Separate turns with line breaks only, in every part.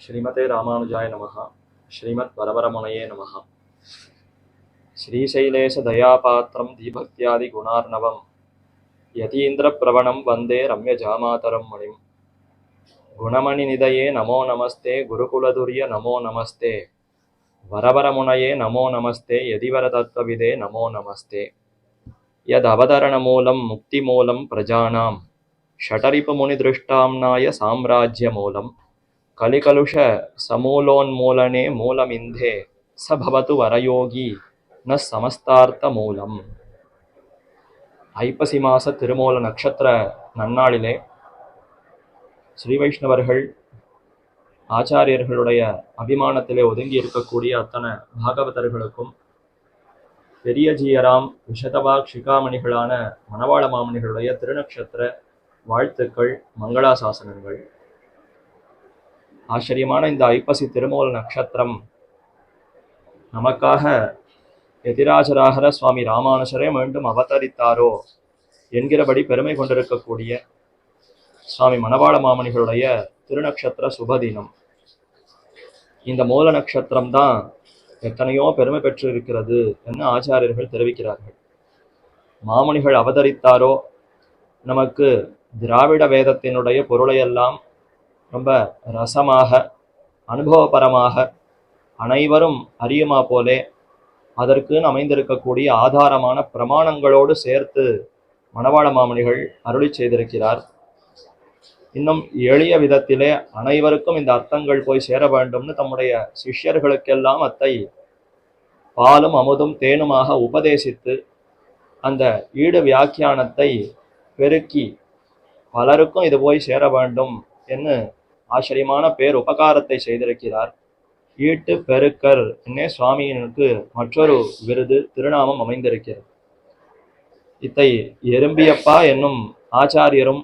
ஸ்ரீமதே ராமானுஜாய நமः ஸ்ரீமத் வரவரமுனையே நமः श्रीशैलेशदयापात्रं दीभक्त्यादिगुणार्णवं यतीन्द्रप्रवणं वन्दे रम्यजामातरं मणिं गुणमणिनिधये नमो नमस्ते गुरुकुलधुर्य नमो नमस्ते वरवरमुनये नमो नमस्ते यदिवरतत्त्वविदे नमो नमस्ते यदवतरणमूलं मुक्तिमूलं प्रजानां षटरिपुमुनिदृष्टाम्नाय साम्राज्यमूलं கலிகலுஷ ಸಮೂಲೋನ್ಮೂಲನೆ மூலமிந்தே ಸ வரயோகி ವರಯೋಗಿ சமஸ்தார்த்த மூலம் ஐப்பசி மாச திருமூல நட்சத்திர நன்னாளிலே ஸ்ரீ வைஷ்ணவர்கள் ஆச்சாரியர்களுடைய அபிமானத்திலே ஒதுங்கி இருக்கக்கூடிய அத்தனை பாகவதர்களுக்கும் பெரிய ஜீயராம் விஷதபாக் சிகாமணிகளான மணவாள மாமணிகளுடைய திருநக்ஷத்திர வாழ்த்துக்கள் மங்களாசாசனங்கள் ஆச்சரியமான இந்த ஐப்பசி திருமூல நட்சத்திரம். நமக்காக எதிராஜராகர சுவாமி ராமானுஜரே மீண்டும் அவதரித்தாரோ என்கிறபடி பெருமை கொண்டிருக்கக்கூடிய சுவாமி மணவாள மாமணிகளுடைய திருநக்ஷத்திர சுபதினம். இந்த மூல நட்சத்திரம் தான் எத்தனையோ பெருமை பெற்று இருக்கிறது என்று ஆச்சாரியர்கள் தெரிவிக்கிறார்கள். மாமுனிகள் அவதரித்தாரோ? நமக்கு திராவிட வேதத்தினுடைய பொருளையெல்லாம் ரொம்ப ரசமாக அனுபவபரமாக அனைவரும் அறியுமா போலே அதற்குன்னு அமைந்திருக்கக்கூடிய ஆதாரமான பிரமாணங்களோடு சேர்த்து மணவாள மாமணிகள் அருளி செய்திருக்கிறார். இன்னும் எளிய விதத்திலே அனைவருக்கும் இந்த அர்த்தங்கள் போய் சேர வேண்டும்னு தம்முடைய சிஷ்யர்களுக்கெல்லாம் அத்தை பாலும் அமுதும் தேனுமாக உபதேசித்து அந்த ஈடு வியாக்கியானத்தை பெருக்கி பலருக்கும் இது போய் சேர வேண்டும். என்ன? ஆச்சரியமான பேர் உபகாரத்தை செய்திருக்கிறார். ஈட்டு பெருக்கர். என்னே சுவாமியினுக்கு மற்றொரு விருது திருநாமம் அமைந்திருக்கிறது. இத்தை எறும்பியப்பா என்னும் ஆச்சாரியரும்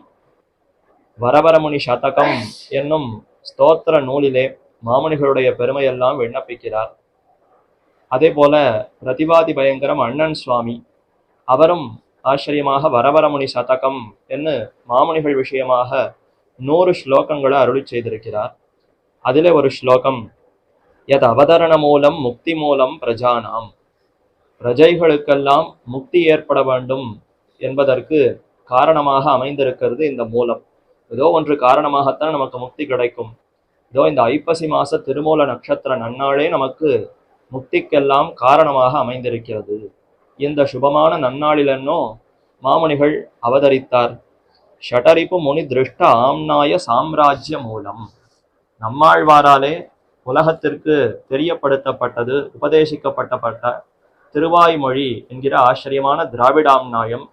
வரவரமுனி சதகம் என்னும் ஸ்தோத்திர நூலிலே மாமுனிகளுடைய பெருமையெல்லாம் விண்ணப்பிக்கிறார். அதே போல பிரதிவாதி பயங்கரம் அண்ணன் சுவாமி அவரும் ஆச்சரியமாக வரவரமுனி சதகம் என்று மாமுனிகள் விஷயமாக நூறு ஸ்லோகங்களை அருளி செய்திருக்கிறார். அதிலே ஒரு ஸ்லோகம் எத் அவதரண மூலம் முக்தி மூலம் பிரஜானாம். பிரஜைகளுக்கெல்லாம் முக்தி ஏற்பட வேண்டும் என்பதற்கு காரணமாக அமைந்திருக்கிறது இந்த மூலம். ஏதோ ஒன்று காரணமாகத்தான் நமக்கு முக்தி கிடைக்கும். இதோ இந்த ஐப்பசி மாச திருமூல நட்சத்திர நன்னாளே நமக்கு முக்திக்கெல்லாம் காரணமாக அமைந்திருக்கிறது. இந்த சுபமான நன்னாளிலன்னோ மாமுனிகள் அவதரித்தார். ஷடரிப்பு முனி திருஷ்ட ஆம்னாய சாம்ராஜ்ய மூலம் நம்மாழ்வாராலே உலகத்திற்கு தெரியப்படுத்தப்பட்டது உபதேசிக்கப்பட்டப்பட்ட திருவாய்மொழி என்கிற ஆச்சரியமான திராவிடாம்நாயம்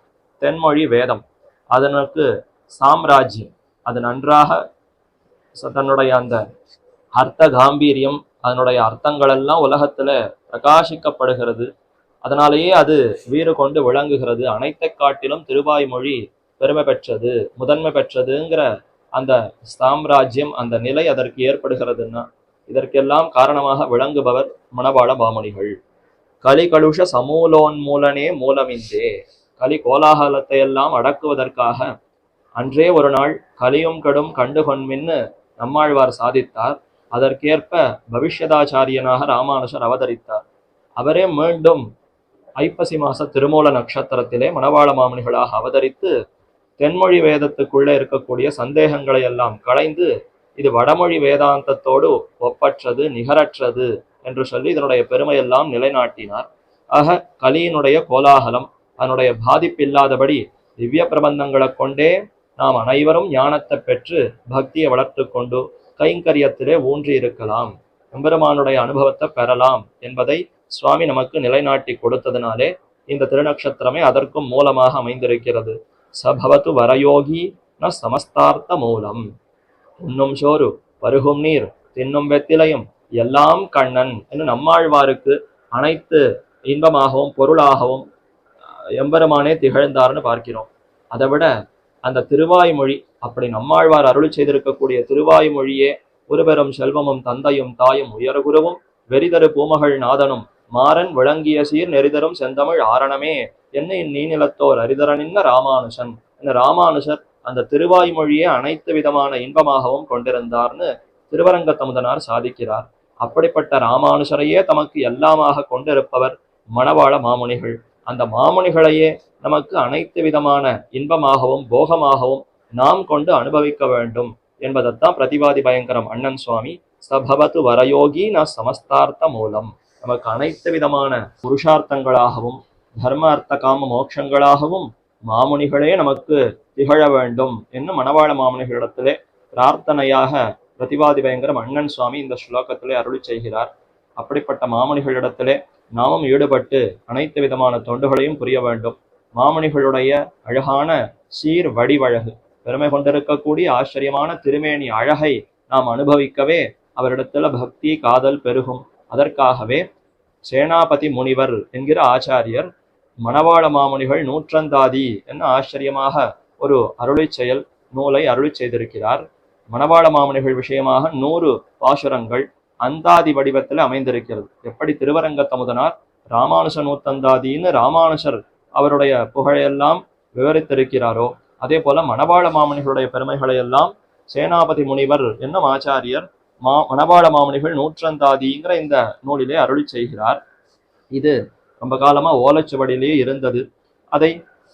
தென்மொழி வேதம். அதனுக்கு சாம்ராஜ்யம் அது நன்றாக தன்னுடைய அந்த அர்த்த காம்பீரியம் அதனுடைய அர்த்தங்கள் எல்லாம் உலகத்துல பிரகாசிக்கப்படுகிறது. அதனாலேயே அது வீறு கொண்டு விளங்குகிறது. அனைத்தை காட்டிலும் திருவாய்மொழி பெருமை பெற்றது முதன்மை பெற்றதுங்கிற அந்த சாம்ராஜ்யம் அந்த நிலை அதற்கு ஏற்படுகிறதுன்னா இதற்கெல்லாம் காரணமாக விளங்குபவர் மணவாள பாமணிகள். கலிகலுஷ சமூலோன்மூலனே மூலமிந்தே கலி கோலாகலத்தை எல்லாம் அடக்குவதற்காக அன்றே ஒரு நாள் கலியும் கடும் கண்டுகொன்மின்னு நம்மாழ்வார் சாதித்தார். அதற்கேற்ப பவிஷ்யதாச்சாரியனாக ராமானுஜர் அவதரித்தார். அவரே மீண்டும் ஐப்பசி மாச திருமூல நட்சத்திரத்திலே மணவாள மாமணிகளாக அவதரித்து தென்மொழி வேதத்துக்குள்ளே இருக்கக்கூடிய சந்தேகங்களை எல்லாம் களைந்து இது வடமொழி வேதாந்தத்தோடு ஒப்பற்றது நிகரற்றது என்று சொல்லி இதனுடைய பெருமையெல்லாம் நிலைநாட்டினார். ஆக கலியினுடைய கோலாகலம் அதனுடைய பாதிப்பில்லாதபடி திவ்ய பிரபந்தங்களை கொண்டே நாம் அனைவரும் ஞானத்தை பெற்று பக்தியை வளர்த்து கொண்டு கைங்கரியத்திலே ஊன்றி இருக்கலாம் எம்பெருமானுடைய அனுபவத்தை பெறலாம் என்பதை சுவாமி நமக்கு நிலைநாட்டி கொடுத்ததினாலே இந்த திருநக்ஷத்திரமே அதற்கும் மூலமாக அமைந்திருக்கிறது. சபவத்து வரயோகி ந சமஸ்தார்த்த மூலம் உண்ணும் சோறு பருகும் நீர் தின்னும் வெத்திலையும் எல்லாம் கண்ணன் என்று நம்மாழ்வாருக்கு அனைத்து இன்பமாகவும் பொருளாகவும் அஹ், எம்பெருமானே திகழ்ந்தார்னு பார்க்கிறோம். அதை விட அந்த திருவாய்மொழி அப்படி நம்மாழ்வார் அருள் செய்திருக்கக்கூடிய திருவாய்மொழியே ஒருபெரும் செல்வமும் தந்தையும் தாயும் உயர்குருவும் வெறிதரு பூமகள் நாதனும் மாறன் விளங்கிய சீர் நெறிதரும் செந்தமிழ் ஆரணமே. என்ன இந்நீநிலத்தோர் அரிதரனின்ன ராமானுஷன்? இந்த ராமானுஷர் அந்த திருவாய்மொழியே அனைத்து விதமான இன்பமாகவும் கொண்டிருந்தார்னு திருவரங்க தமுதனார் சாதிக்கிறார். அப்படிப்பட்ட ராமானுஷரையே தமக்கு எல்லாமாக கொண்டிருப்பவர் மணவாள மாமுனிகள். அந்த மாமுனிகளையே நமக்கு அனைத்து விதமான இன்பமாகவும் போகமாகவும் நாம் கொண்டு அனுபவிக்க வேண்டும் என்பதைத்தான் பிரதிவாதி பயங்கரம் அண்ணன் சுவாமி சபவத்து வரயோகி ந சமஸ்தார்த்த மூலம். நமக்கு அனைத்து விதமான புருஷார்த்தங்களாகவும் தர்ம அர்த்த காம மோட்சங்களாகவும் மாமுனிகளே நமக்கு திகழ வேண்டும் என்று மணவாள மாமுனிகளிடத்திலே பிரார்த்தனையாக பிரதிவாதி பயங்கரம் அண்ணன் சுவாமி இந்த ஸ்லோகத்திலே அருளி செய்கிறார். அப்படிப்பட்ட மாமுனிகளிடத்திலே நாமும் ஈடுபட்டு அனைத்து விதமான தொண்டுகளையும் புரிய வேண்டும். மாமுனிகளுடைய அழகான சீர் வடிவழகு பெருமை கொண்டிருக்கக்கூடிய ஆச்சரியமான திருமேனி அழகை நாம் அனுபவிக்கவே அவரிடத்துல பக்தி காதல் பெருகும். அதற்காகவே சேனாபதி முனிவர் என்கிற ஆச்சாரியர் மணவாள மாமுனிகள் நூற்றந்தாதி என்ன ஆச்சரியமாக ஒரு அருளை செயல் நூலை அருளி செய்திருக்கிறார். மணவாள மாமுனிகள் விஷயமாக நூறு பாசுரங்கள் அந்தாதி வடிவத்தில் அமைந்திருக்கிறது. எப்படி திருவரங்க தமுதனார் ராமானுஷ நூத்தந்தாதின்னு ராமானுஷர் அவருடைய புகழையெல்லாம் விவரித்திருக்கிறாரோ அதே போல மணவாள மாமுனிகளுடைய பெருமைகளை எல்லாம் சேனாபதி முனிவர் என்னும் ஆச்சாரியர் மா மணவாள மாமுனிகள் நூற்றந்தாதிங்கிற இந்த நூலிலே அருளி செய்கிறார். இது ரொம்ப காலமா ஓலைச்சுவடியிலேயே இருந்தது. அதை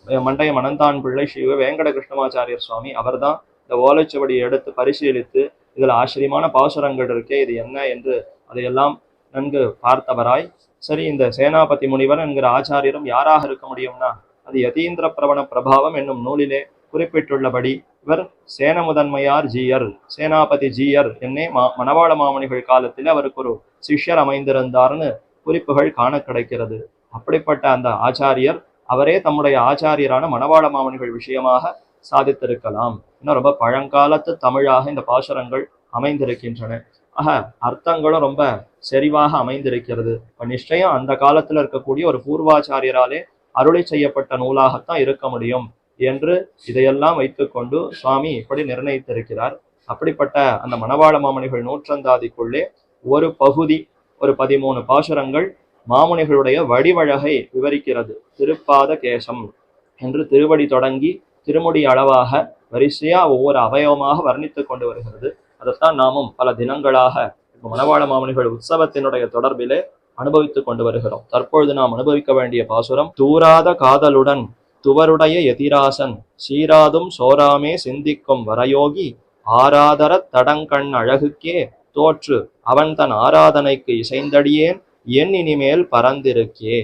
மண்டைய மணந்தான் பிள்ளை ஸ்ரீ வேங்கட கிருஷ்ணமாச்சாரியர் சுவாமி அவர்தான் இந்த ஓலைச்சுவடியை எடுத்து பரிசீலித்து இதில் ஆச்சரியமான பாசுரங்கள் இருக்கே இது என்ன என்று அதையெல்லாம் நன்கு பார்த்தவராய் சரி இந்த சேனாபதி முனிவர் என்கிற ஆச்சாரியரும் யாராக இருக்க முடியும்னா அது யதீந்திர பிரபண பிரபாவம் என்னும் நூலிலே குறிப்பிட்டுள்ளபடி இவர் சேன முதன்மையார் ஜீயர் சேனாபதி ஜீயர் என்னே மா மணவாள மாமணிகள் காலத்தில் அவருக்கு ஒரு சிஷ்யர் அமைந்திருந்தார்னு குறிப்புகள் காண கிடைக்கிறது. அப்படிப்பட்ட அந்த ஆச்சாரியர் அவரே தம்முடைய ஆச்சாரியரான மணவாள மாமணிகள் விஷயமாக சாதித்திருக்கலாம். இன்னும் ரொம்ப பழங்காலத்து தமிழாக இந்த பாசுரங்கள் அமைந்திருக்கின்றன. ஆக அர்த்தங்களும் ரொம்ப செறிவாக அமைந்திருக்கிறது. இப்போ நிச்சயம் அந்த காலத்துல இருக்கக்கூடிய ஒரு பூர்வாச்சாரியராலே அருளை செய்யப்பட்ட நூலாகத்தான் இருக்க முடியும். என்று இதையெல்லாம் வைத்துக்கொண்டு சுவாமி இப்படி நிர்ணயித்திருக்கிறார். அப்படிப்பட்ட அந்த மணவாள மாமணிகள் நூற்றந்தாதிக்குள்ளே ஒரு பகுதி ஒரு பதிமூணு பாசுரங்கள் மாமுனிகளுடைய வடிவழகை விவரிக்கிறது. திருப்பாத கேசம் என்று திருவடி தொடங்கி திருமுடி அளவாக வரிசையா ஒவ்வொரு அவயவமாக வர்ணித்துக் கொண்டு வருகிறது. அதைத்தான் நாமும் பல தினங்களாக மணவாள மாமுனிகள் உற்சவத்தினுடைய தொடர்பிலே அனுபவித்துக் கொண்டு வருகிறோம். தற்பொழுது நாம் அனுபவிக்க வேண்டிய பாசுரம் தூராத காதலுடன் துவருடைய எதிராசன். சீராதும் சோராமே சிந்திக்கும் வரயோகி ஆராதர தடங்கண் அழகுக்கே தோற்று அவன் தன் ஆராதனைக்கு இசைந்தடியேன் என் இனிமேல் பறந்திருக்கே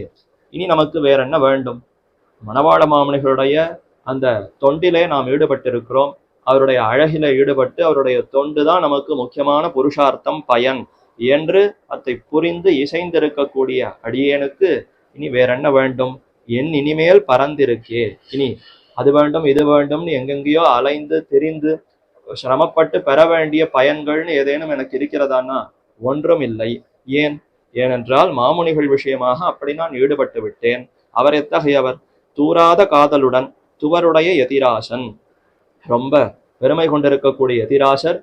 இனி நமக்கு வேற என்ன வேண்டும்? மணவாள மாமனிகளுடைய அந்த தொண்டிலே நாம் ஈடுபட்டிருக்கிறோம். அவருடைய அழகில ஈடுபட்டு அவருடைய தொண்டு தான் நமக்கு முக்கியமான புருஷார்த்தம் பயன் என்று அதை புரிந்து இசைந்திருக்கக்கூடிய அடியேனுக்கு இனி வேற என்ன வேண்டும்? என் இனிமேல் பறந்திருக்கே. இனி அது வேண்டும் இது வேண்டும்னு எங்கெங்கேயோ அலைந்து தெரிந்து சிரமப்பட்டு பெற வேண்டிய பயன்கள்னு ஏதேனும் எனக்கு இருக்கிறதானா? ஒன்றும் இல்லை ஏன்? ஏனென்றால் மாமுனிகள் விஷயமாக அப்படி நான் ஈடுபட்டு விட்டேன். அவர் எத்தகையவர்? தூராத காதலுடன் துவருடைய எதிராசன். ரொம்ப பெருமை கொண்டிருக்கக்கூடிய எதிராசர்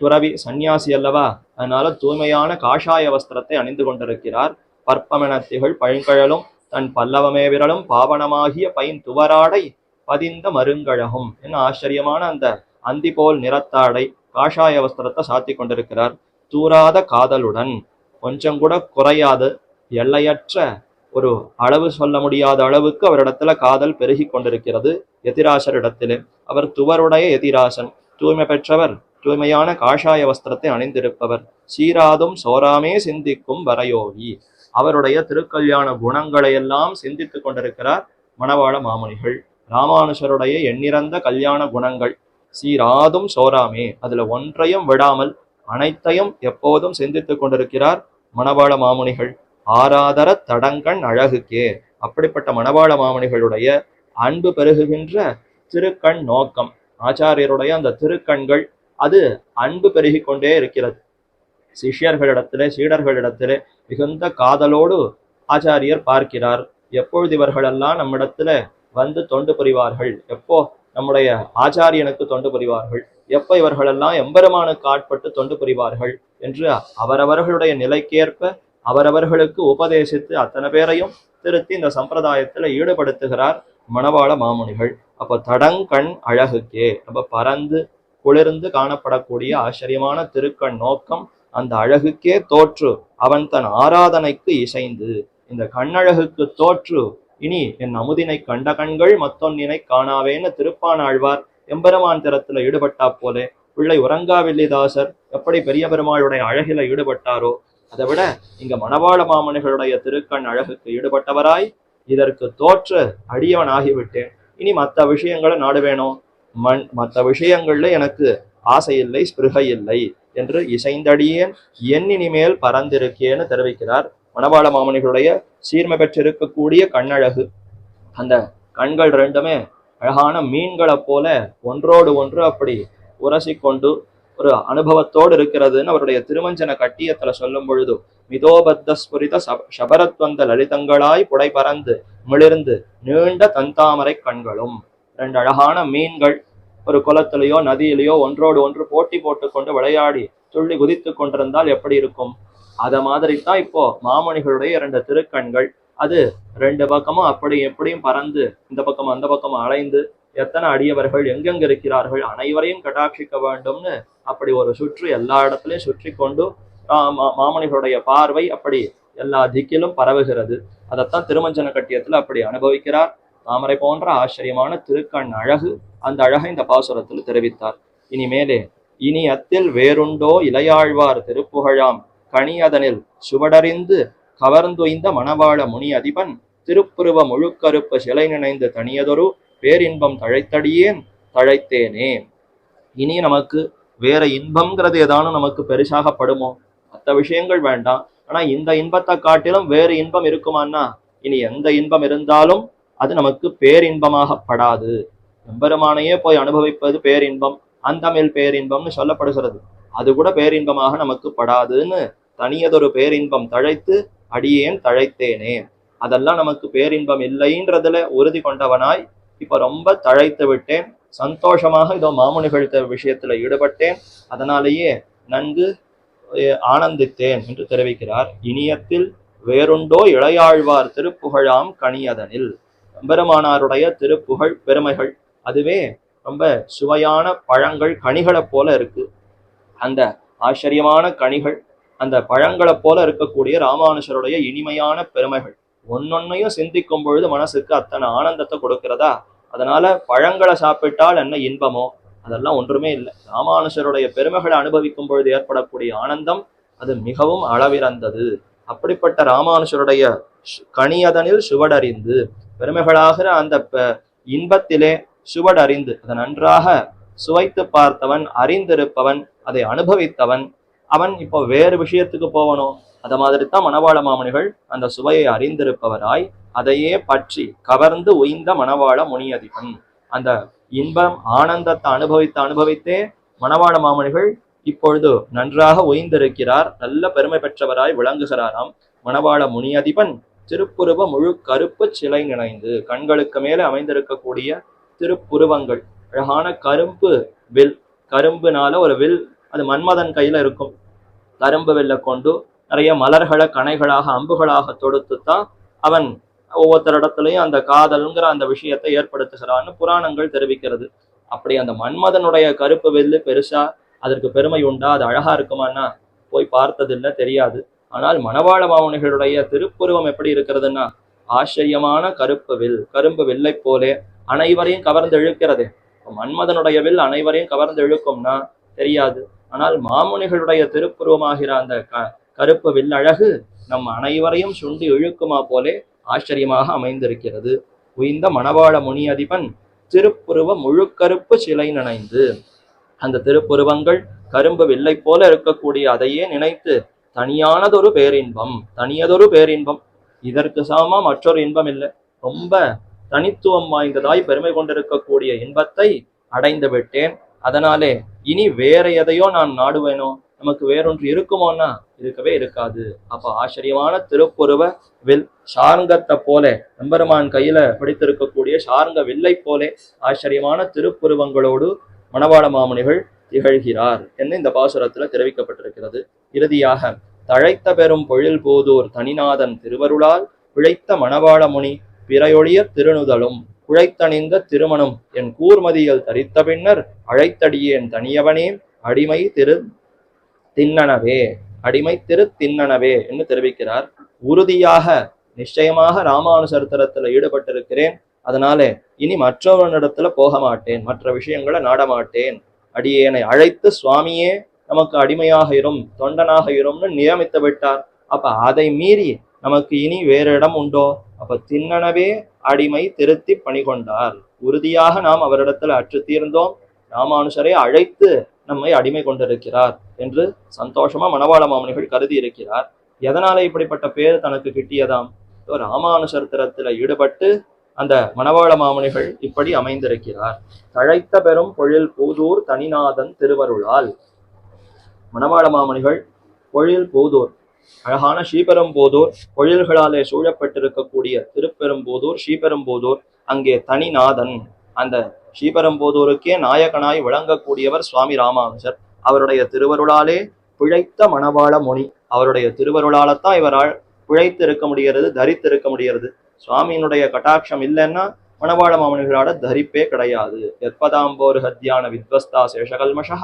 துறவி சந்நியாசி அல்லவா? அதனால தூய்மையான காஷாய வஸ்திரத்தை அணிந்து கொண்டிருக்கிறார். பற்பமென திகழ் பழங்கழலும் தன் பல்லவமே விரலும் பாவனமாகிய பைன் துவராடை பதிந்த மருங்கழகும். என்ன ஆச்சரியமான அந்த அந்தி போல் நிறத்தாடை காஷாய வஸ்திரத்தை சாத்தி கொண்டிருக்கிறார். தூராத காதலுடன் கொஞ்சம் கூட குறையாது எல்லையற்ற ஒரு அளவு சொல்ல முடியாத அளவுக்கு அவரிடத்துல காதல் பெருகி கொண்டிருக்கிறது எதிராசர் இடத்திலே அவர் துவருடைய எதிராசன் தூய்மை பெற்றவர் தூய்மையான காஷாய வஸ்திரத்தை அணிந்திருப்பவர் சீராதும் சோராமே சிந்திக்கும் வரயோகி. அவருடைய திருக்கல்யாண குணங்களை எல்லாம் சிந்தித்து கொண்டிருக்கிறார் மணவாள மாமுனிகள் ராமானுஷருடைய எண்ணிறந்த கல்யாண குணங்கள். சீராதும் சோராமே அதுல ஒன்றையும் விடாமல் அனைத்தையும் எப்போதும் சிந்தித்துக் கொண்டிருக்கிறார் மணவாள மாமுனிகள் ஆராதர தடங்கண் அழகுக்கே. அப்படிப்பட்ட மணவாள மாமுனிகளுடைய அன்பு பெருகுகின்ற திருக்கண் நோக்கம். ஆச்சாரியருடைய அந்த திருக்கண்கள் அது அன்பு பெருகிக் கொண்டே இருக்கிறது. சிஷ்யர்களிடத்திலே சீடர்களிடத்திலே மிகுந்த காதலோடு ஆச்சாரியர் பார்க்கிறார். எப்பொழுது இவர்களெல்லாம் நம்மிடத்துல வந்து தொண்டு புரிவார்கள்? எப்போ நம்முடைய ஆச்சாரியனுக்கு தொண்டு புரிவார்கள்? எப்போ இவர்களெல்லாம் எம்பெருமானுக்கு ஆட்பட்டு தொண்டு புரிவார்கள்? என்று அவரவர்களுடைய நிலைக்கேற்ப அவரவர்களுக்கு உபதேசித்து அத்தனை பேரையும் திருத்தி இந்த சம்பிரதாயத்துல ஈடுபடுத்துகிறார் மணவாள மாமுனிகள். அப்போ தடங்கண் அழகுக்கே ரொம்ப பறந்து குளிர்ந்து காணப்படக்கூடிய ஆச்சரியமான திருக்கண் நோக்கம் அந்த அழகுக்கே தோற்று அவன் தன் ஆராதனைக்கு இசைந்து இந்த கண்ணழகுக்கு தோற்று இனி என் அமுதினை கண்ட கண்கள் மத்தொன்னினை காணாவேன்னு திருப்பானாழ்வார். எம்பெருமான் திறத்துல ஈடுபட்டா போலே பிள்ளை உறங்காவில்லிதாசர் எப்படி பெரிய பெருமாளுடைய அழகில ஈடுபட்டாரோ அதை விட இங்க மணவாள மாமனிகளுடைய திருக்கண் அழகுக்கு ஈடுபட்டவராய் இதற்கு தோற்று அடியவன் ஆகிவிட்டேன். இனி மற்ற விஷயங்களை நாடுவேணும் மண் மற்ற விஷயங்கள்ல எனக்கு ஆசை இல்லை ஸ்பிருகை இல்லை. என்று இசைந்தடியேன் எண்ணினிமேல் பறந்திருக்கேன்னு தெரிவிக்கிறார் மணவாள மாமனிகளுடைய சீர்மை பெற்றிருக்கக்கூடிய கண்ணழகு. அந்த கண்கள் ரெண்டுமே அழகான மீன்களைப் போல ஒன்றோடு ஒன்று அப்படி உரசிக்கொண்டு ஒரு அனுபவத்தோடு இருக்கிறதுன்னு அவருடைய திருமஞ்சன கட்டியத்துல சொல்லும் பொழுது மிதோபத்த ஸ்புரித சப- சபரத்வந்த லலிதங்களாய் புடை பறந்து மிளிர்ந்து நீண்ட தந்தாமரை கண்களும் ரெண்டு அழகான மீன்கள் ஒரு குளத்திலேயோ நதியிலேயோ ஒன்றோடு ஒன்று போட்டி போட்டுக்கொண்டு விளையாடி துள்ளி குதித்து கொண்டிருந்தால் எப்படி இருக்கும்? அதை மாதிரி தான் இப்போ மாமணிகளுடைய இரண்டு திருக்கண்கள். அது ரெண்டு பக்கமும் அப்படி எப்படியும் பறந்து இந்த பக்கம் அந்த பக்கம் அலைந்து எத்தனை அடியவர்கள் எங்கெங்க இருக்கிறார்கள் அனைவரையும் கட்டாட்சிக்க வேண்டும்னு அப்படி ஒரு சுற்று எல்லா இடத்துலையும் சுற்றி கொண்டு மாமணிகளுடைய பார்வை அப்படி எல்லா திக்கிலும் பரவுகிறது. அதைத்தான் திருமஞ்சன கட்டியத்தில் அப்படி அனுபவிக்கிறார். தாமரை போன்ற ஆச்சரியமான திருக்கண் அழகு. அந்த அழகை இந்த பாசுரத்தில் தெரிவித்தார். இனிமேலே இனி அத்தில் வேறுண்டோ இளையாழ்வார் திருப்புகழாம். கனியதனில் சுவடறிந்து கவர்ந்துய்ந்த மணவாள முனி அதிபன் திருப்புருவ முழுக்கருப்பு சிலை நினைந்து தனியதொரு பேரின்பம் தழைத்தடியேன் தழைத்தேனே. இனி நமக்கு வேற இன்பம்ங்கிறது ஏதானும் நமக்கு பெருசாக படுமோ மற்ற விஷயங்கள் வேண்டாம். ஆனா இந்த இன்பத்தை காட்டிலும் வேறு இன்பம் இருக்குமான்னா இனி எந்த இன்பம் இருந்தாலும் அது நமக்கு பேரின்பமாக படாது எம்பெருமானையே போய் அனுபவிப்பது பேரின்பம் அந்தமில் பேரின்பம்னு சொல்லப்படுகிறது. அது கூட பேரின்பமாக நமக்கு படாதுன்னு தனியதொரு பேரின்பம் தழைத்து அடியேன் தழைத்தேனே. அதெல்லாம் நமக்கு பேரின்பம் இல்லைன்றதுல உறுதி கொண்டவனாய் இப்ப ரொம்ப தழைத்து விட்டேன். சந்தோஷமாக இதோ மாமுனிகள் விஷயத்துல ஈடுபட்டேன். அதனாலேயே நன்கு ஆனந்தித்தேன் என்று தெரிவிக்கிறார். இனியத்தில் வேறுண்டோ இளையாழ்வார் திருப்புகழாம் கனியதனில். பெருமானாருடைய திருப்புகழ் பெருமைகள். அதுவே ரொம்ப சுவையான பழங்கள் கனிகளை போல இருக்கு. அந்த ஆச்சரியமான கனிகள் அந்த பழங்களை போல இருக்கக்கூடிய ராமானுஷருடைய இனிமையான பெருமைகள் ஒன்னொன்னையும் சிந்திக்கும் பொழுது மனசுக்கு அத்தனை ஆனந்தத்தை கொடுக்கிறதா? அதனால பழங்களை சாப்பிட்டால் என்ன இன்பமோ? அதெல்லாம் ஒன்றுமே இல்லை. ராமானுஷருடைய பெருமைகளை அனுபவிக்கும் பொழுது ஏற்படக்கூடிய ஆனந்தம் அது மிகவும் அளவிறந்தது. அப்படிப்பட்ட ராமானுஷருடைய கனியதனில் சுவடறிந்து பெருமைகளாகிற அந்த ப- இன்பத்திலே சுவடறிந்து அதை நன்றாக சுவைத்து பார்த்தவன் அறிந்திருப்பவன் அதை அனுபவித்தவன். அவன் இப்போ வேறு விஷயத்துக்கு போவணும் அத மாதிரி தான் மணவாள மாமணிகள் அந்த சுவையை அறிந்திருப்பவராய் அதையே பற்றி கவர்ந்து உய்ந்த மணவாள முனியதிகன் அந்த இன்பம் ஆனந்தத்தை அனுபவித்து அனுபவித்தே மணவாள மாமணிகள் இப்பொழுது நன்றாக உய்ந்திருக்கிறார் நல்ல பெருமை பெற்றவராய் விளங்குகிறாராம். மணவாள முனியதிபன் திருப்புருவ முழு கருப்பு சிலை நினைந்து கண்களுக்கு மேலே அமைந்திருக்கக்கூடிய திருப்புருவங்கள். அழகான கரும்பு வில் கரும்புனால ஒரு வில் அது மன்மதன் கையில இருக்கும். கரும்பு வில்ல கொண்டு நிறைய மலர்களை கணைகளாக அம்புகளாக தொடுத்து தான் அவன் ஒவ்வொருத்தர் இடத்துலயும் அந்த காதல்ங்கிற அந்த விஷயத்தை ஏற்படுத்துகிறான்னு புராணங்கள் தெரிவிக்கிறது. அப்படி அந்த மன்மதனுடைய கருப்பு வில்லு பெருசா அதற்கு பெருமை உண்டா? அது அழகா இருக்குமான்னா? போய் பார்த்ததில்லை தெரியாது. ஆனால் மணவாள மாமுனிகளுடைய திருப்புருவம் எப்படி இருக்கிறதுன்னா ஆச்சரியமான கருப்பு வில் கரும்பு வில்லை போலே அனைவரையும் கவர்ந்து இழுக்கிறது மன்மதனுடைய வில் அனைவரையும் கவர்ந்து இழுக்கும்னா தெரியாது. ஆனால் மாமுனிகளுடைய திருப்புருவமாகிற அந்த க கருப்பு வில்லழகு நம் அனைவரையும் சுண்டி இழுக்குமா போலே ஆச்சரியமாக அமைந்திருக்கிறது. உய்ந்த மணவாள முனியதிபன் திருப்புருவ முழுக்கருப்பு சிலை நினைந்து அந்த திருப்புருவங்கள் கரும்பு வில்லை போல இருக்கக்கூடிய அதையே நினைத்து தனியானதொரு பேரின்பம் தனியதொரு பேரின்பம். இதற்கு சமமா மற்றொரு இன்பம் இல்லை ரொம்ப தனித்துவம் வாய்ந்ததாய் பெருமை கொண்டிருக்கக்கூடிய இன்பத்தை அடைந்து விட்டேன். அதனாலே இனி வேற எதையோ நான் நாடுவேனோ? நமக்கு வேறொன்று இருக்குமோன்னா இருக்கவே இருக்காது. அப்ப ஆச்சரியமான திருப்புருவ வில் சார்ங்கத்தை போல எம்பெருமான் கையில பிடித்திருக்கக்கூடிய சாரங்க வில்லை போலே ஆச்சரியமான திருப்புருவங்களோடு மணவாள மாமுனிகள் திகழ்கிறார் என்று இந்த பாசுரத்துல தெரிவிக்கப்பட்டிருக்கிறது. இறுதியாக தழைத்த பெரும் பொழில் போதூர் தனிநாதன் திருவருளால் பிழைத்த மணவாள முனி பிறையொழிய திருநுதலும் குழைத்தணிந்த திருமணம் என் கூர்மதியில் தரித்த பின்னர் அழைத்தடியேன் தனியவனே அடிமை திரு தின்னனவே அடிமை திரு தின்னனவே என்று தெரிவிக்கிறார். உறுதியாக நிச்சயமாக ராமானுசரித்திரத்துல ஈடுபட்டிருக்கிறேன். அதனாலே இனி மற்றவனிடத்துல போக மாட்டேன் மற்ற விஷயங்களை நாடமாட்டேன் அடியேனை அழைத்து சுவாமியே நமக்கு அடிமையாக இரும் தொண்டனாக இரும்னு நியமித்து விட்டார். அப்ப அதை மீறி நமக்கு இனி வேறு இடம் உண்டோ? அப்ப தின்னனவே அடிமை திருத்தி பணி கொண்டார். உறுதியாக நாம் அவரிடத்துல அற்று தீர்ந்தோம். ராமானுஷரை அழைத்து நம்மை அடிமை கொண்டிருக்கிறார் என்று சந்தோஷமா மணவாள மாமனிகள் கருதி இருக்கிறார். எதனால இப்படிப்பட்ட பேர் தனக்கு கிட்டியதாம்? ராமானுஷர் திறத்துல ஈடுபட்டு அந்த மணவாள மாமனிகள் இப்படி அமைந்திருக்கிறார். தழைத்த பெரும் பொழில் பூதூர் தனிநாதன் திருவருளால். மணவாள மாமனிகள் பொழில் பூதூர். அழகான ஸ்ரீபெரும்போதூர் பொழில்களாலே சூழப்பட்டிருக்கக்கூடிய திருப்பெரும்போதூர் ஸ்ரீபெரும்போதூர் அங்கே தனிநாதன். அந்த ஸ்ரீபெரும்போதூருக்கே நாயகனாய் விளங்கக்கூடியவர் சுவாமி ராமானுஜர். அவருடைய திருவருளாலே பிழைத்த மணவாள மொழி அவருடைய திருவருளாலத்தான் இவரால் பிழைத்து இருக்க முடிகிறது தரித்து இருக்க முடிகிறது. சுவாமியினுடைய கட்டாட்சம் இல்லைன்னா மணவாள மாமனிகளால தரிப்பே கிடையாது. எப்பதாம்போரு ஹத்யான வித்வஸ்தா சேஷகல்மஷா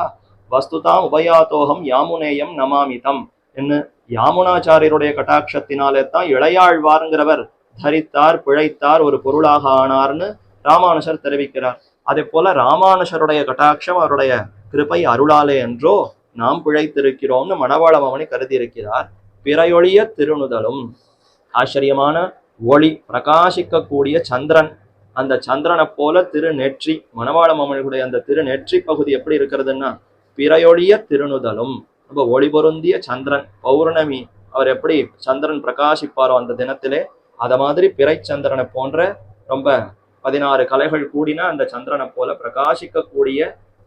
வஸ்துதாம் உபயாத்தோகம் யாமுனேயம் நமாமிதம். என்று யாமுனாச்சாரியருடைய கட்டாட்சத்தினாலே தான் இளையாழ்வாருங்கிறவர் தரித்தார் பிழைத்தார் ஒரு பொருளாக ஆனார்னு ராமானுஷர் தெரிவிக்கிறார். அதே போல ராமானுஷருடைய கட்டாட்சம் அவருடைய கிருபை அருளாலே என்றோ நாம் பிழைத்திருக்கிறோம்னு மணவாள மாமணி கருதி இருக்கிறார் பிறையொழிய திருணுதலும் ஆச்சரியமான ஒளி பிரகாசிக்கக்கூடிய சந்திரன். அந்த சந்திரனை போல திருநெற்றி மணவாள மாமனிகளுடைய அந்த திருநெற்றி பகுதி எப்படி இருக்கிறதுன்னா பிறையொழிய திருணுதலும் ரொம்ப ஒளி பொருந்திய சந்திரன் பௌர்ணமி. அவர் எப்படி சந்திரன் பிரகாசிப்பாரோ அந்த தினத்திலே அத மாதிரி பிறை சந்திரனை போன்ற ரொம்ப பதினாறு கலைகள் கூடினா அந்த சந்திரனை போல பிரகாசிக்கக்கூடிய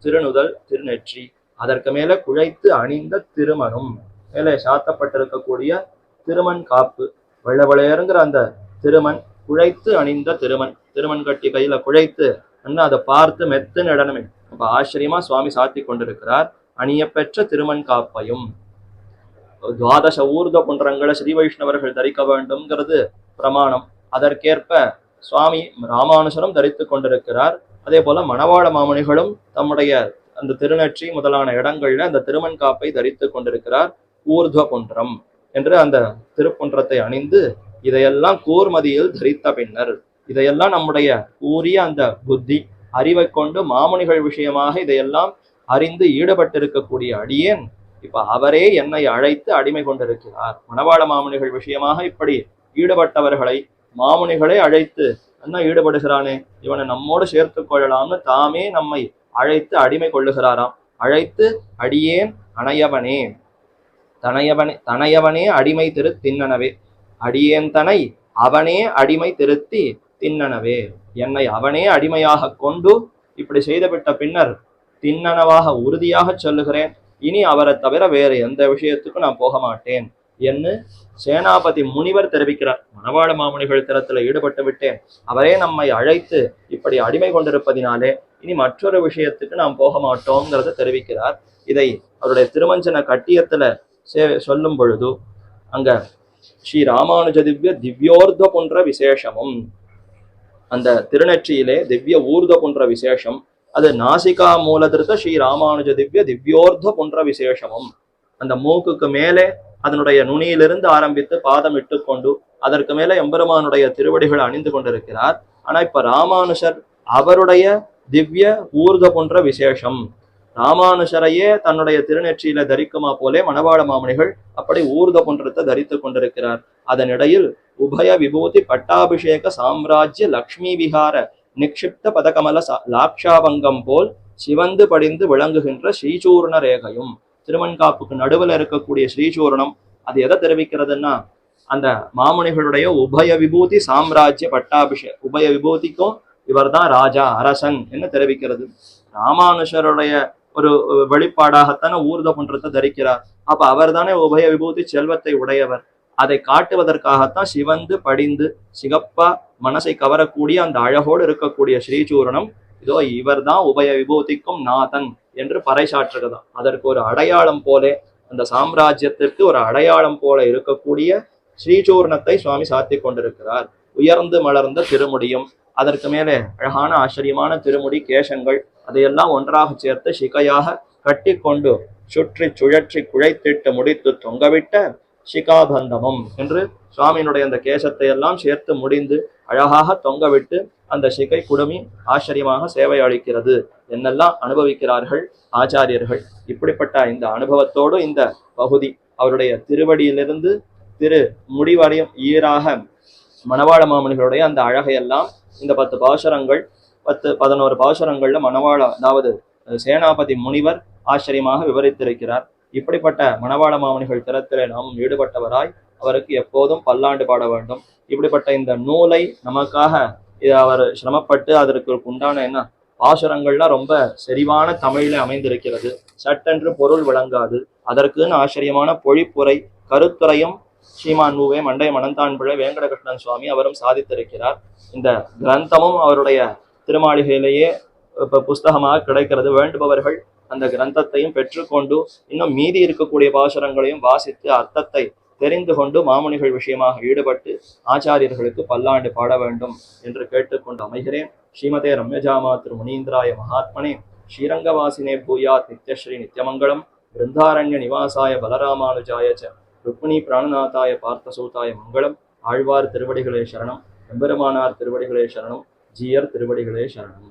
திருநுதல் திருநெற்றி அதற்கு மேல குழைத்து அணிந்த திருமணம் மேலே சாத்தப்பட்டிருக்கக்கூடிய திருமண் காப்பு வெள்ளவளையருங்கிற அந்த திருமண் குழைத்து அணிந்த திருமண் திருமண் கட்டி கையில குழைத்து அண்ணா அதை பார்த்து மெத்து நடனமே அப்ப ஆச்சரியமா சுவாமி சாத்தி கொண்டிருக்கிறார். அணியப்பெற்ற திருமண் காப்பையும். துவாதச ஊர்த குன்றங்களை ஸ்ரீ வைஷ்ணவர்கள் தரிக்க வேண்டும்ங்கிறது பிரமாணம். அதற்கேற்ப சுவாமி ராமானுசரம் தரித்து கொண்டிருக்கிறார். அதே போல மணவாள மாமுனிகளும் தம்முடைய அந்த திருநெற்றி முதலான இடங்கள்ல அந்த திருமண் காப்பை தரித்து கொண்டிருக்கிறார். ஊர்துவ குன்றம் என்று அந்த திருக்குன்றத்தை அணிந்து இதையெல்லாம் கூர்மதியில் தரித்த பின்னர் இதையெல்லாம் நம்முடைய கூறிய அந்த புத்தி அறிவை கொண்டு மாமுனிகள் விஷயமாக இதையெல்லாம் அறிந்து ஈடுபட்டிருக்கக்கூடிய அடியேன். இப்ப அவரே என்னை அழைத்து அடிமை கொண்டிருக்கிறார். மணவாள மாமுனிகள் விஷயமாக இப்படி ஈடுபட்டவர்களை மாமுனிகளை அழைத்து என்ன ஈடுபடுகிறானே? இவனை நம்மோடு சேர்த்து கொள்ளலாம்னு தாமே நம்மை அழைத்து அடிமை கொள்ளுகிறாராம். அழைத்து அடியேன் அணையவனே. தனையவனே தனையவனே அடிமை திரு தின்னனவே. அடியேன் தனை அவனே அடிமை திருத்தி தின்னனவே. என்னை அவனே அடிமையாக கொண்டு இப்படி செய்துவிட்ட பின்னர் திண்ணனவாக உறுதியாக சொல்லுகிறேன். இனி அவரை தவிர வேறு எந்த விஷயத்துக்கும் நான் போக மாட்டேன் என்று சேனாபதி முனிவர் தெரிவிக்கிறார். மணவாள மாமுனிகள் திறத்துல ஈடுபட்டு விட்டேன். அவரே நம்மை அழைத்து இப்படி அடிமை கொண்டிருப்பதினாலே இனி மற்றொரு விஷயத்துக்கு நாம் போக மாட்டோங்கிறத தெரிவிக்கிறார். இதை அவருடைய திருமஞ்சன கட்டியத்துல சே சொல்லும் பொழுது அங்க ஸ்ரீ ராமானுஜ திவ்ய திவ்யோர்த போன்ற விசேஷமும் அந்த திருநெற்றியிலே திவ்ய ஊர்த போன்ற விசேஷம் அது நாசிகா மூலதிருத்த ஸ்ரீ ராமானுஜ திவ்ய திவ்யோர்த போன்ற விசேஷமும் அந்த மூக்குக்கு மேலே அதனுடைய நுனியிலிருந்து ஆரம்பித்து பாதம் இட்டுக்கொண்டு அதற்கு மேலே எம்பெருமானுடைய திருவடிகள் அணிந்து கொண்டிருக்கிறார். ஆனா இப்ப ராமானுஷர் அவருடைய திவ்ய ஊர்த போன்ற விசேஷம் ராமானுஷரையே தன்னுடைய திருநெற்றியில தரிக்குமா போலே மணவாள மாமணிகள் அப்படி ஊர்த போன்றத்தை தரித்து கொண்டிருக்கிறார். அதனிடையில் உபய விபூதி பட்டாபிஷேக சாம்ராஜ்ய லக்ஷ்மி விகார நிக்ஷிப்த பதகமல லாக்ஷாபங்கம் போல் சிவந்து படிந்து விளங்குகின்ற ஸ்ரீசூர்ண ரேகையும். திருமண்காப்புக்கு நடுவுல இருக்கக்கூடிய ஸ்ரீசூர்ணம் அது எதை தெரிவிக்கிறதுன்னா அந்த மாமுனிகளுடைய உபய விபூதி சாம்ராஜ்ய பட்டாபிஷே உபய விபூதிக்கும் இவர்தான் ராஜா அரசன் என்று தெரிவிக்கிறது? ராமானுஷருடைய ஒரு வெளிப்பாடாகத்தானே ஊர்த தரிக்கிறார். அப்ப அவர் தானே உபய விபூதி செல்வத்தை உடையவர். அதை காட்டுவதற்காகத்தான் சிவந்து படிந்து சிகப்பா மனசை கவரக்கூடிய அந்த அழகோடு இருக்கக்கூடிய ஸ்ரீசூரணம் இதோ இவர்தான் உபய விபூதிக்கும் நாதன் என்று பறைசாற்றுகிறதாம். அதற்கு ஒரு அடையாளம் போலே அந்த சாம்ராஜ்யத்திற்கு ஒரு அடையாளம் போல இருக்கக்கூடிய ஸ்ரீசூர்ணத்தை சுவாமி சாத்தி கொண்டிருக்கிறார். உயர்ந்து மலர்ந்த திருமுடியும் அதற்கு மேலே அழகான ஆச்சரியமான திருமுடி கேசங்கள் அதையெல்லாம் ஒன்றாக சேர்த்து சிகையாக கட்டி கொண்டு சுற்றி சுழற்றி குழைத்திட்டு முடித்து தொங்கவிட்ட சிகாபந்தமம் என்று சுவாமியினுடைய அந்த கேசத்தை எல்லாம் சேர்த்து முடிந்து அழகாக தொங்கவிட்டு அந்த சிகை குடுமி ஆச்சரியமாக சேவை அளிக்கிறது என்னெல்லாம் அனுபவிக்கிறார்கள் ஆச்சாரியர்கள்? இப்படிப்பட்ட இந்த அனுபவத்தோடு இந்த பகுதி அவருடைய திருவடியிலிருந்து திரு முடிவடையும் ஈராக மணவாள மாமனிகளுடைய அந்த அழகையெல்லாம் இந்த பத்து பாசுரங்கள் பத்து பதினோரு பாசுரங்கள்ல மணவாள அதாவது சேனாபதி முனிவர் ஆச்சரியமாக விவரித்திருக்கிறார். இப்படிப்பட்ட மணவாள மாமணிகள் திறத்திலே நாம் ஈடுபட்டவராய் அவருக்கு எப்போதும் பல்லாண்டு பாட வேண்டும். இப்படிப்பட்ட இந்த நூலை நமக்காக இது அவர் சிரமப்பட்டு அதற்கு உண்டான என்ன? பாசுரங்கள்லாம் ரொம்ப செறிவான தமிழில் அமைந்திருக்கிறது. சட்டென்று பொருள் விளங்காது. அதற்குன்னு ஆச்சரியமான பொழிப்புரை கருத்துரையும் ஸ்ரீமான் மூவே மண்டை மணந்தான் பிள்ளை வேங்கடகிருஷ்ணன் சுவாமி அவரும் சாதித்திருக்கிறார். இந்த கிரந்தமும் அவருடைய திருமாளிகையிலேயே இப்போ புஸ்தகமாக கிடைக்கிறது. வேண்டுபவர்கள் அந்த கிரந்தத்தையும் பெற்றுக்கொண்டு இன்னும் மீதி இருக்கக்கூடிய பாசுரங்களையும் வாசித்து அர்த்தத்தை தெரிந்து கொண்டு மாமுனிகள் விஷயமாக ஈடுபட்டு ஆச்சாரியர்களுக்கு பல்லாண்டு பாட வேண்டும் என்று கேட்டுக்கொண்டு அமைகிறேன். ஸ்ரீமதே ரம்யஜாமா திரு முனீந்திராய மகாத்மனே. ஸ்ரீரங்கவாசினே பூயாத் நித்யஸ்ரீ நித்யமங்கலம். பிருந்தாரண்ய நிவாசாய பலராமானுஜாய ச. ருக்மிணி பிராணநாதாய பார்த்தசூதாய மங்களம். ஆழ்வார் திருவடிகளே சரணம். எம்பெருமானார் திருவடிகளே சரணம். ஜீயர் திருவடிகளே சரணம்.